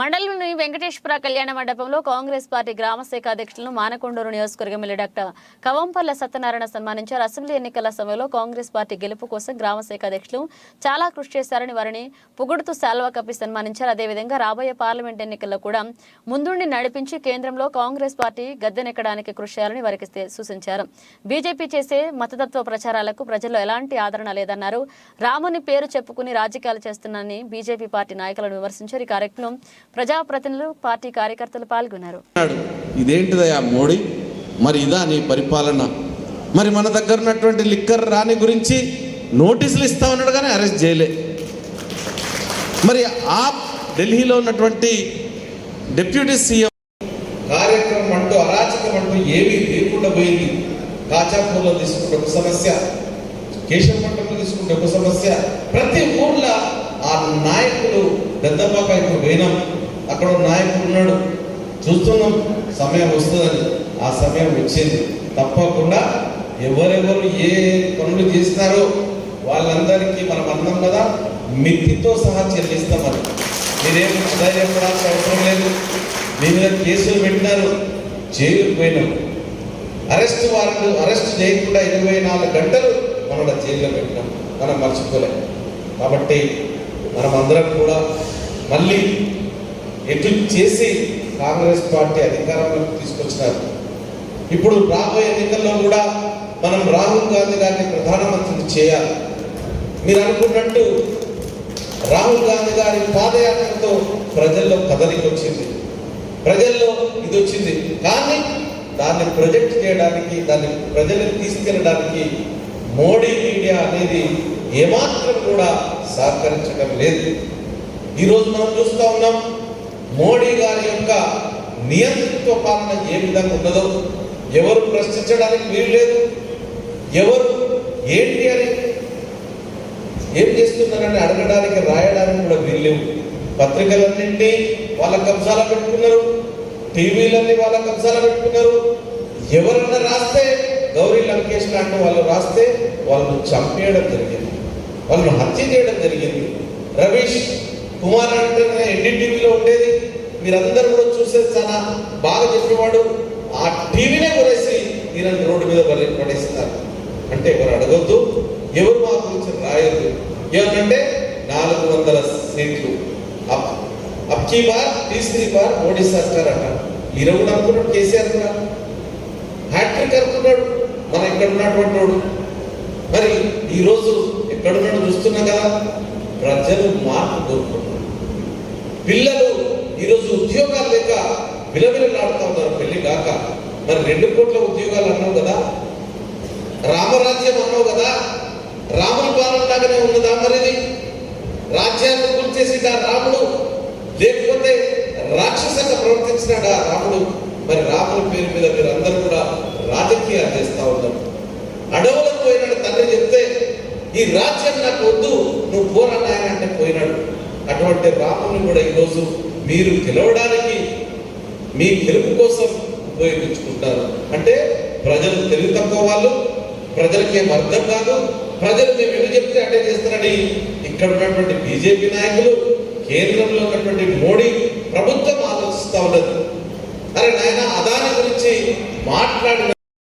మండలంలోని వెంకటేశ్వర కళ్యాణ మండపంలో కాంగ్రెస్ పార్టీ గ్రామ శాఖ అధ్యక్షులను మానకొండూరు నియోజకవర్గం ఎమ్మెల్యే డాక్టర్ కవంపల్ల సత్యనారాయణ సన్మానించారు. అసెంబ్లీ ఎన్నికల సమయంలో కాంగ్రెస్ పార్టీ గెలుపు కోసం గ్రామ శాఖ అధ్యక్షులు చాలా కృషి చేశారని వారిని పొగుడుతూ శాల్వా కప్పి సన్మానించారు. అదేవిధంగా రాబోయే పార్లమెంట్ ఎన్నికల్లో కూడా ముందుండి నడిపించి కేంద్రంలో కాంగ్రెస్ పార్టీ గద్దెనెక్కడానికి కృషి చేయాలని వారికి సూచించారు. బీజేపీ చేసే మతతత్వ ప్రచారాలకు ప్రజల్లో ఎలాంటి ఆదరణ లేదన్నారు. రాముని పేరు చెప్పుకుని రాజకీయాలు చేస్తున్నారని బీజేపీ పార్టీ నాయకులను విమర్శించారు. ఈ కార్యక్రమం ప్రజాప్రతినిధులు పార్టీ కార్యకర్తలు పాల్గొన్నారు. ఇదేంటిదయా మోడీ? మరి ఇదా నీ పరిపాలన? మరి మన దగ్గర ఉన్నటువంటి లిక్కర్ రాని గురించి నోటీసులు ఇస్తా ఉన్నాడు కానీ అరెస్ట్ చేయలే మరి ఆ ఢిల్లీలో ఉన్నటువంటి డిప్యూటీ సీఎం కార్యక్రమం అంటూ అరాచకం అంటూ ఏమీ లేకుండా పోయింది. కాచాపూర్లో తీసుకుంటే ఒక సమస్య కేశవపట్నంలో తీసుకుంటే ఒక సమస్య. ప్రతి ఊర్లో ఆ నాయకులు పెద్దపాక ఇప్పుడు పోయినాం. అక్కడ నాయకుడు ఉన్నాడు. చూస్తున్నాం సమయం వస్తుందని. ఆ సమయం వచ్చింది. తప్పకుండా ఎవరెవరు ఏ పనులు చేస్తారో వాళ్ళందరికీ మనం అన్నాం కదా మిత్తితో సహా చెల్లిస్తామని. మీరేం ధైర్యపడాల్సిన అవసరం లేదు. మీ మీద కేసులు పెట్టినారు జైలుకు పోయినాం. అరెస్ట్ వారెంట్ అరెస్ట్ చేయకుండా ఇరవై నాలుగు గంటలు మన జైల్లో పెట్టినాం. మనం మర్చిపోలేం. కాబట్టి మనం అందరం కూడా మళ్ళీ ఎటు చేసి కాంగ్రెస్ పార్టీ అధికారంలోకి తీసుకొచ్చినారు? ఇప్పుడు రాబోయే ఎన్నికల్లో కూడా మనం రాహుల్ గాంధీ గారిని ప్రధానమంత్రిని చేయాలి. మీరు అనుకున్నట్టు రాహుల్ గాంధీ గారి పాదయాత్రతో ప్రజల్లో కదలిక వచ్చింది. ప్రజల్లో ఇది వచ్చింది. కానీ దాన్ని ప్రొజెక్ట్ చేయడానికి దాన్ని ప్రజలకు తీసుకెళ్ళడానికి మోడీ మీడియా అనేది ఏమాత్రం కూడా సహకరించడం లేదు. ఈరోజు మనం చూస్తూ ఉన్నాం మోడీ గారి యొక్క నియంతృత్వ పాలన ఏ విధంగా ఉన్నదో ఎవరు ప్రశ్నించడానికి వీలు లేదు. ఎవరు ఏంటి అని ఏం చేస్తున్నారని అడగడానికి రాయడానికి కూడా వీల్లేవు పత్రికలన్నింటినీ వాళ్ళ కబ్జాల పెట్టుకున్నారు. టీవీలన్నీ వాళ్ళ కబ్జాల పెట్టుకున్నారు. ఎవరన్నా రాస్తే గౌరీ లంకేష్ లాంటి వాళ్ళు రాస్తే వాళ్ళను చంపేయడం జరిగింది. వాళ్ళను హత్య చేయడం జరిగింది. రవీష్ కుమార్ అంటే ఎన్డీటీవీలో ఉండేది? మీరందరూ కూడా చూసేది చాలా బాగా చెప్పేవాడు. ఆ టీవీనే కొనేసి ఈయన రోడ్డు మీద పడే పడేస్తున్నారు అంటే ఎవరు అడగొద్దు ఎవరు మా గురించి రాయొద్దు. ఏమంటే నాలుగు వందల సీట్లు. అప్ అప్కీ బార్ తీసరి బార్ మోడీ సర్కార్ అంట. ఈయన కూడా అనుకున్నాడు కేసీఆర్ కూడా. హ్యాట్రిక్ అనుకున్నాడు మన ఇక్కడ ఉన్నటువంటి వాడు. మరి ఈరోజు ఎక్కడున్నాడు చూస్తున్నాం కదా ప్రజలు మార్పు కోరుకుంటారు పిల్లలు ఈరోజు ఉద్యోగాలు లేక విలవిలలాడుతూ ఉన్నారు పెళ్ళి కాక. మరి రెండు కోట్ల ఉద్యోగాలు అన్నావు కదా? రామరాజ్యం అన్నావు కదా? రాముని పాలన లాగానే ఉన్నదా మరిది? రాజ్యాన్ని కూల్చేసి రాముడు? లేకపోతే రాక్షసంగా ప్రవర్తించినాడా రాముడు? మరి రాముల పేరు మీద మీరు అందరూ కూడా రాజకీయాలు చేస్తా ఉన్నారు. అడవులకు పోయినాడు తండ్రి చెప్తే ఈ రాజ్యం నాకు వద్దు నువ్వు పోరాడు ఆయన అంటే పోయినాడు అటువంటి రాముని కూడా ఈరోజు మీరు గెలవడానికి మీ గెలుపు కోసం ఉపయోగించుకుంటారు. అంటే ప్రజలు తెలివి తక్కువ వాళ్ళు ప్రజలకి ఏం అర్థం కాదు ప్రజలు మేము ఎటు చెప్తే అంటే చేస్తారని ఇక్కడ ఉన్నటువంటి బీజేపీ నాయకులు కేంద్రంలో ఉన్నటువంటి మోడీ ప్రభుత్వం ఆలోచిస్తా ఉన్నది అరే నాయన అదాని గురించి మాట్లాడిన